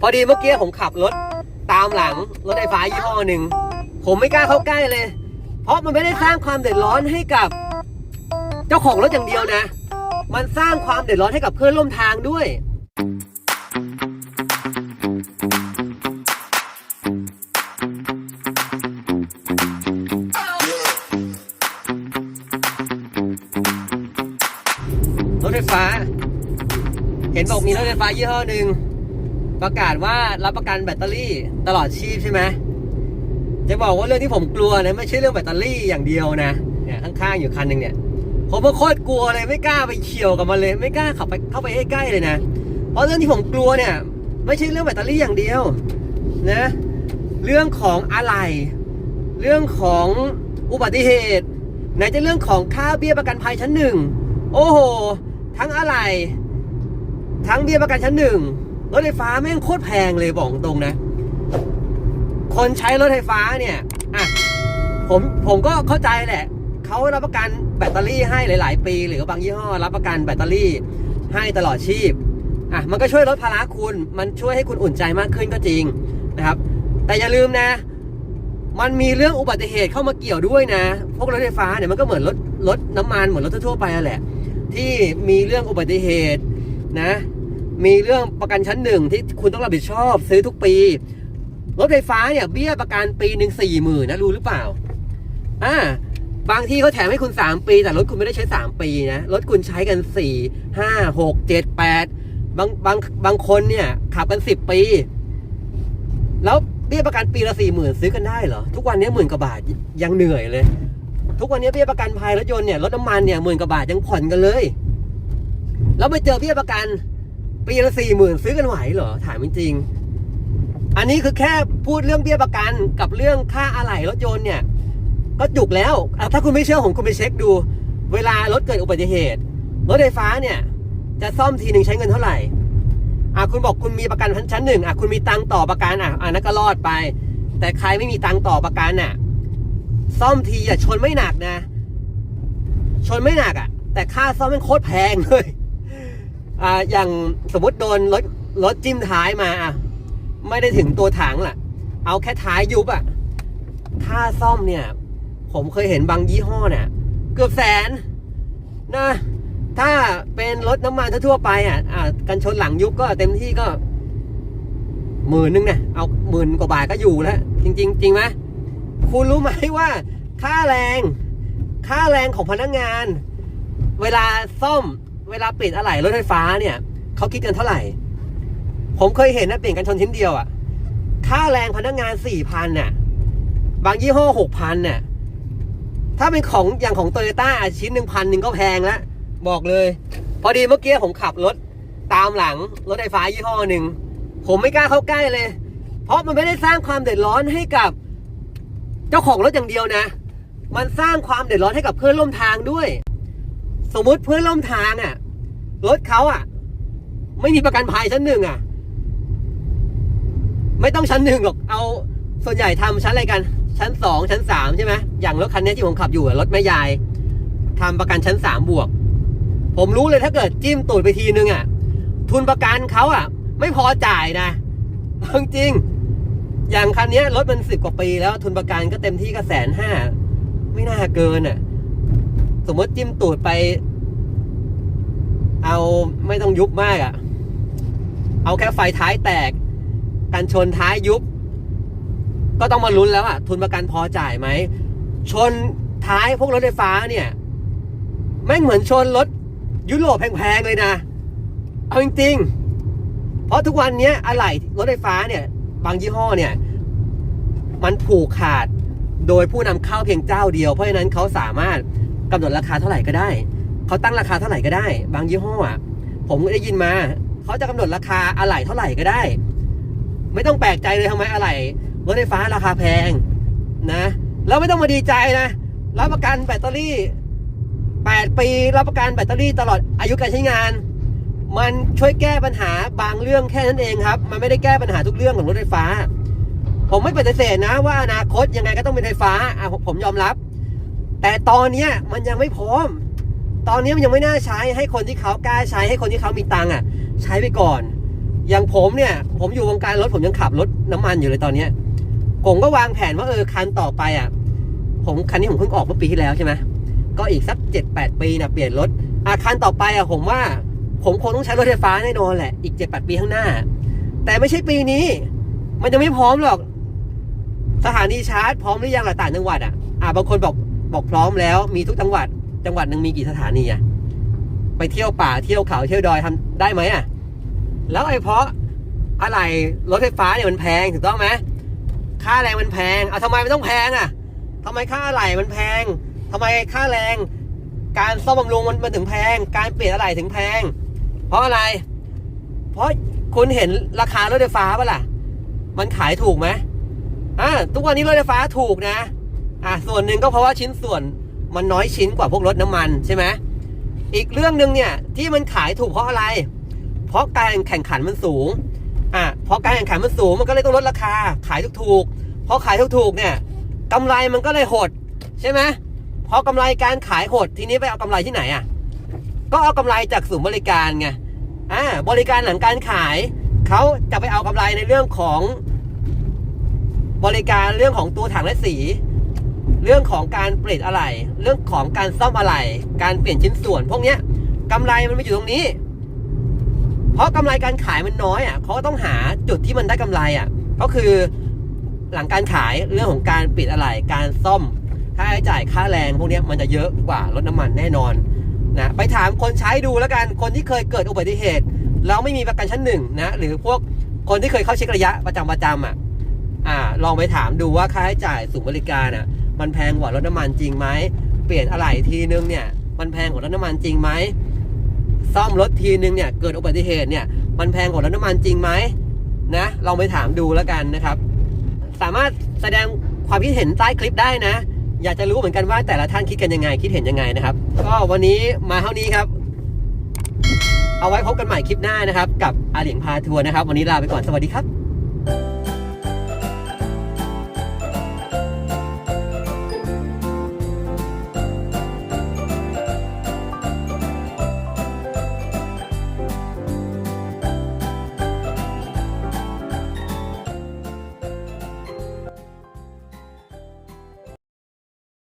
พอดีเมื่อกี้ผมขับรถตามหลังรถไฟฟ้ายี่ห้อหนึ่ง ผมไม่กล้าเข้าใกล้เลย เพราะมันไม่ได้สร้างความเดือดร้อนให้กับเจ้าของรถอย่างเดียวนะ มันสร้างความเดือดร้อนให้กับเพื่อนร่วมทางด้วย รถไฟฟ้า เห็นบอกมีรถไฟฟ้ายี่ห้อหนึ่ง ประกาศว่ารับประกันแบตเตอรี่ตลอดชีพใช่ไหมจะบอกว่าเรื่องที่ผมกลัวนะไม่ใช่เรื่องแบตเตอรี่อย่างเดียวนะเนี่ยข้างๆอยู่คันหนึ่งเนี่ยผมก็โคตรกลัวเลยไม่กล้าไปเฉียวกับมันเลย ไม่กล้าขับไปเข้าไปใกล้ๆเลยนะ เพราะเรื่องที่ผมกลัวเนี่ย ไม่ใช่เรื่องแบตเตอรี่อย่างเดียวนะ เรื่องของอะไร เรื่องของอุบัติเหตุไหนจะเรื่องของค่าเบี้ยประกันภัยชั้นหนึ่งโอ้โห ทั้งอะไร ทั้งเบี้ยประกันชั้นหนึ่ง รถไฟฟ้าแม่งโคตรแพงเลยบอกตรงนะ คนใช้รถไฟฟ้าเนี่ยอะผมผมก็เข้าใจแหละเขารับประกันแบตเตอรี่ให้หลาย ๆ ปี หรือบางยี่ห้อ รับประกันแบตเตอรี่ให้ตลอดชีพอะมันก็ช่วยลดภาระคุณ มันช่วยให้คุณอุ่นใจมากขึ้นก็จริงนะครับ แต่อย่าลืมนะ มันมีเรื่องอุบัติเหตุเข้ามาเกี่ยวด้วยนะ พวกรถไฟฟ้าเนี่ยมันก็เหมือนรถรถน้ำมันเหมือนรถทั่วไปแหละ ที่มีเรื่องอุบัติเหตุนะ มีเรื่องประกันชั้นหนึ่งที่คุณต้องรับผิดชอบ ซื้อทุกปี รถไฟฟ้าเนี่ยเบี้ยประกันปีหนึ่งสี่หมื่นนะรู้หรือเปล่า อ่า บางที่เขาแถมให้คุณสามปี แต่รถคุณไม่ได้ใช้สามปีนะรถคุณใช้กันสี่ห้าหกเจ็ดแปดบางบางบางคนเนี่ยขับกันสิบปี แล้วเบี้ยประกันปีละสี่หมื่นซื้อกันได้เหรอ ทุกวันนี้หมื่นกว่าบาทยังเหนื่อยเลย ทุกวันนี้เบี้ยประกันภัยรถยนต์เนี่ยรถน้ำมันเนี่ยหมื่นกว่าบาทยังผ่อนกันเลย แล้วไปเจอเบี้ยประกัน ปีละสี่หมื่นซื้อกันไหวเหรอ ถามจริงๆอันนี้คือแค่พูดเรื่องเบี้ยประกันกับเรื่องค่าอะไหล่รถยนต์เนี่ย ก็จุกแล้วถ้าคุณไม่เชื่อผมคุณไปเช็คดู เวลารถเกิดอุบัติเหตุรถไฟฟ้าเนี่ย จะซ่อมทีหนึ่งใช้เงินเท่าไหร่อะคุณบอกคุณมีประกันชั้นหนึ่งอะคุณมีตังต่อประกันอะอันนั้นก็รอดไป แต่ใครไม่มีตังต่อประกันอะ ซ่อมทีอะชนไม่หนักนะ ชนไม่หนักอะ แต่ค่าซ่อมมันโคตรแพงเลย อ่าอย่างสมมติโดนรถรถจิ้มท้ายมาอะไม่ได้ถึงตัวถังล่ะ เอาแค่ท้ายยุบอะค่าซ่อมเนี่ย ผมเคยเห็นบางยี่ห้อเนี่ย เกือบแสนนะ ถ้าเป็นรถน้ำมันทั่วไปอะอ่ากันชนหลังยุบก็เต็มที่ก็หมื่นนึงเนี่ยเอาหมื่นกว่าบาทก็อยู่แล้ว จริงๆจริงไหมคุณรู้ไหมว่า ค่าแรง ค่าแรงของพนักงาน เวลาซ่อม เวลาเปลี่ยนอะไหล่รถไฟฟ้าเนี่ยเขาคิดกันเท่าไหร่ ผมเคยเห็นนะเปลี่ยนกันชนชิ้นเดียวอะค่าแรงพนักงานสี่พันน่ะบางยี่ห้อหกพันน่ะถ้าเป็นของอย่างของโตโยต้าชิ้นหนึ่งพันหนึ่งก็แพงแล้วบอกเลย พอดีเมื่อกี้ผมขับรถตามหลังรถไฟฟ้ายี่ห้อหนึ่งผมไม่กล้าเข้าใกล้เลย เพราะมันไม่ได้สร้างความเดือดร้อนให้กับ เจ้าของรถอย่างเดียวนะ มันสร้างความเดือดร้อนให้กับเพื่อนร่วมทางด้วย สมมติเพื่อนร่วมทางอะ รถเขาอะ ไม่มีประกันภัยชั้นหนึ่งอะ ไม่ต้องชั้นหนึ่งหรอก เอาส่วนใหญ่ทำชั้นอะไรกัน ชั้นสองชั้นสามใช่ไหมอย่างรถคันนี้ที่ผมขับอยู่รถแม่ยายทำประกันชั้นสามบวก ผมรู้เลยถ้าเกิดจิ้มตูดไปทีนึงอะ ทุนประกันเขาอะ ไม่พอจ่ายนะจริงอย่างคันนี้รถมันสิบกว่าปีแล้วทุนประกันก็เต็มที่ก็แสนห้าไม่น่าเกินอะ สมมติจิ้มตูดไป เอาไม่ต้องยุบมากอะ เอาแค่ไฟท้ายแตก กันชนท้ายยุบ ก็ต้องมาลุ้นแล้วอะ ทุนประกันพอจ่ายไหม ชนท้ายพวกรถไฟฟ้าเนี่ยแม่งเหมือนชนรถยุโรปแพงๆเลยนะ เอาจริงๆ เพราะทุกวันนี้อะไหล่รถไฟฟ้าเนี่ย บางยี่ห้อเนี่ย มันผูกขาดโดยผู้นำเข้าเพียงเจ้าเดียว เพราะฉะนั้นเขาสามารถ กำหนดราคาเท่าไหร่ก็ได้ เขาตั้งราคาเท่าไหร่ก็ได้ บางยี่ห้ออะผมได้ยินมาเขาจะกำหนดราคาอะไหล่เท่าไหร่ก็ได้ ไม่ต้องแปลกใจเลยทำไมอะไหล่รถไฟฟ้าราคาแพงนะแล้วไม่ต้องมาดีใจนะ รับประกันแบตเตอรี่ 8 ปี รับประกันแบตเตอรี่ตลอดอายุการใช้งาน มันช่วยแก้ปัญหาบางเรื่องแค่นั้นเองครับ มันไม่ได้แก้ปัญหาทุกเรื่องของรถไฟฟ้า ผมไม่ปฏิเสธนะว่าอนาคตยังไงก็ต้องเป็นไฟฟ้าอะผมยอมรับ แต่ตอนเนี้ยมันยังไม่พร้อม ตอนนี้มันยังไม่น่าใช้ให้คนที่เขากล้าใช้ให้คนที่เขามีตังค์อะ ใช้ไปก่อน อย่างผมเนี่ย ผมอยู่วงการรถผมยังขับรถน้ำมันอยู่เลยตอนเนี้ยผมก็วางแผนว่าเออคันต่อไปอะ ผมคันนี้ผมเพิ่งออกเมื่อปีที่แล้วใช่ไหมก็อีกสักเจ็ดแปดปีนะเปลี่ยนรถอาคันต่อไปอะผมว่าผมคงต้องใช้รถไฟฟ้าแน่นอนแหละอีกเจ็ดแปดปีข้างหน้า แต่ไม่ใช่ปีนี้ มันจะไม่พร้อมหรอก สถานีชาร์จพร้อมหรือยังหล่ะต่างจังหวัดอะอ่าบางคนบอก บอกพร้อมแล้วมีทุกจังหวัด จังหวัดหนึ่งมีกี่สถานีอะไปเที่ยวป่าเที่ยวเขาเที่ยวดอยทำได้ไหมอะแล้วไอ้เพราะอะไรรถไฟฟ้าเนี่ยมันแพงถูกต้องไหมค่าแรงมันแพงเอาทำไมมันต้องแพงอะทำไมค่าอะไหล่มันแพงทำไมค่าแรง การซ่อมบำรุงมันมันถึงแพง การเปลี่ยนอะไหล่ถึงแพง เพราะอะไร เพราะคุณเห็นราคารถไฟฟ้าปะล่ะ มันขายถูกไหมอ่าทุกวันนี้รถไฟฟ้าถูกนะ อ่าส่วนหนึ่งก็เพราะว่าชิ้นส่วนมันน้อยชิ้นกว่าพวกรถน้ำมันใช่ไหมอีกเรื่องหนึ่งเนี่ยที่มันขายถูกเพราะอะไร เพราะการแข่งขันมันสูงอะเพราะการแข่งขันมันสูงมันก็เลยต้องลดราคา ขายถูกๆเพราะขายถูกๆเนี่ยกำไรมันก็เลยหดใช่ไหมพอกำไรการขายหดทีนี้ไปเอากำไรที่ไหนอะก็เอากำไรจากศูนย์บริการไงอ่าบริการหลังการขายเขาจะไปเอากำไรในเรื่องของบริการเรื่องของตัวถังและสี เรื่องของการเปลี่ยนอะไหล่เรื่องของการซ่อมอะไหล่การเปลี่ยนชิ้นส่วน พวกเนี้ยกำไรมันไม่อยู่ตรงนี้ เพราะกำไรการขายมันน้อยอะเขาก็ต้องหาจุดที่มันได้กำไรอะ ก็คือหลังการขายเรื่องของการปิดอะไหล่การซ่อม ค่าใช้จ่ายค่าแรงพวกนี้มันจะเยอะกว่ารถน้ำมันแน่นอนนะไปถามคนใช้ดูแล้วกันคนที่เคยเกิดอุบัติเหตุแล้วไม่มีประกันชั้นหนึ่งนะหรือพวกคนที่เคยเข้าเช็คระยะประจำประจำอะอ่าลองไปถามดูว่าค่าใช้จ่ายสูงบริการอะ มันแพงกว่ารถน้ำมันจริงไหมเปลี่ยนอะไหล่ทีนึงเนี่ยมันแพงกว่ารถน้ำมันจริงไหมซ่อมรถทีนึงเนี่ยเกิดอุบัติเหตุเนี่ยมันแพงกว่ารถน้ำมันจริงไหมนะลองไปถามดูแล้วกันนะครับ สามารถแสดงความคิดเห็นใต้คลิปได้นะ อยากจะรู้เหมือนกันว่าแต่ละท่านคิดกันยังไง คิดเห็นยังไงนะครับ ก็วันนี้มาเท่านี้ครับ เอาไว้พบกันใหม่คลิปหน้านะครับ กับอาเหลียงพาทัวร์นะครับ วันนี้ลาไปก่อนสวัสดีครับ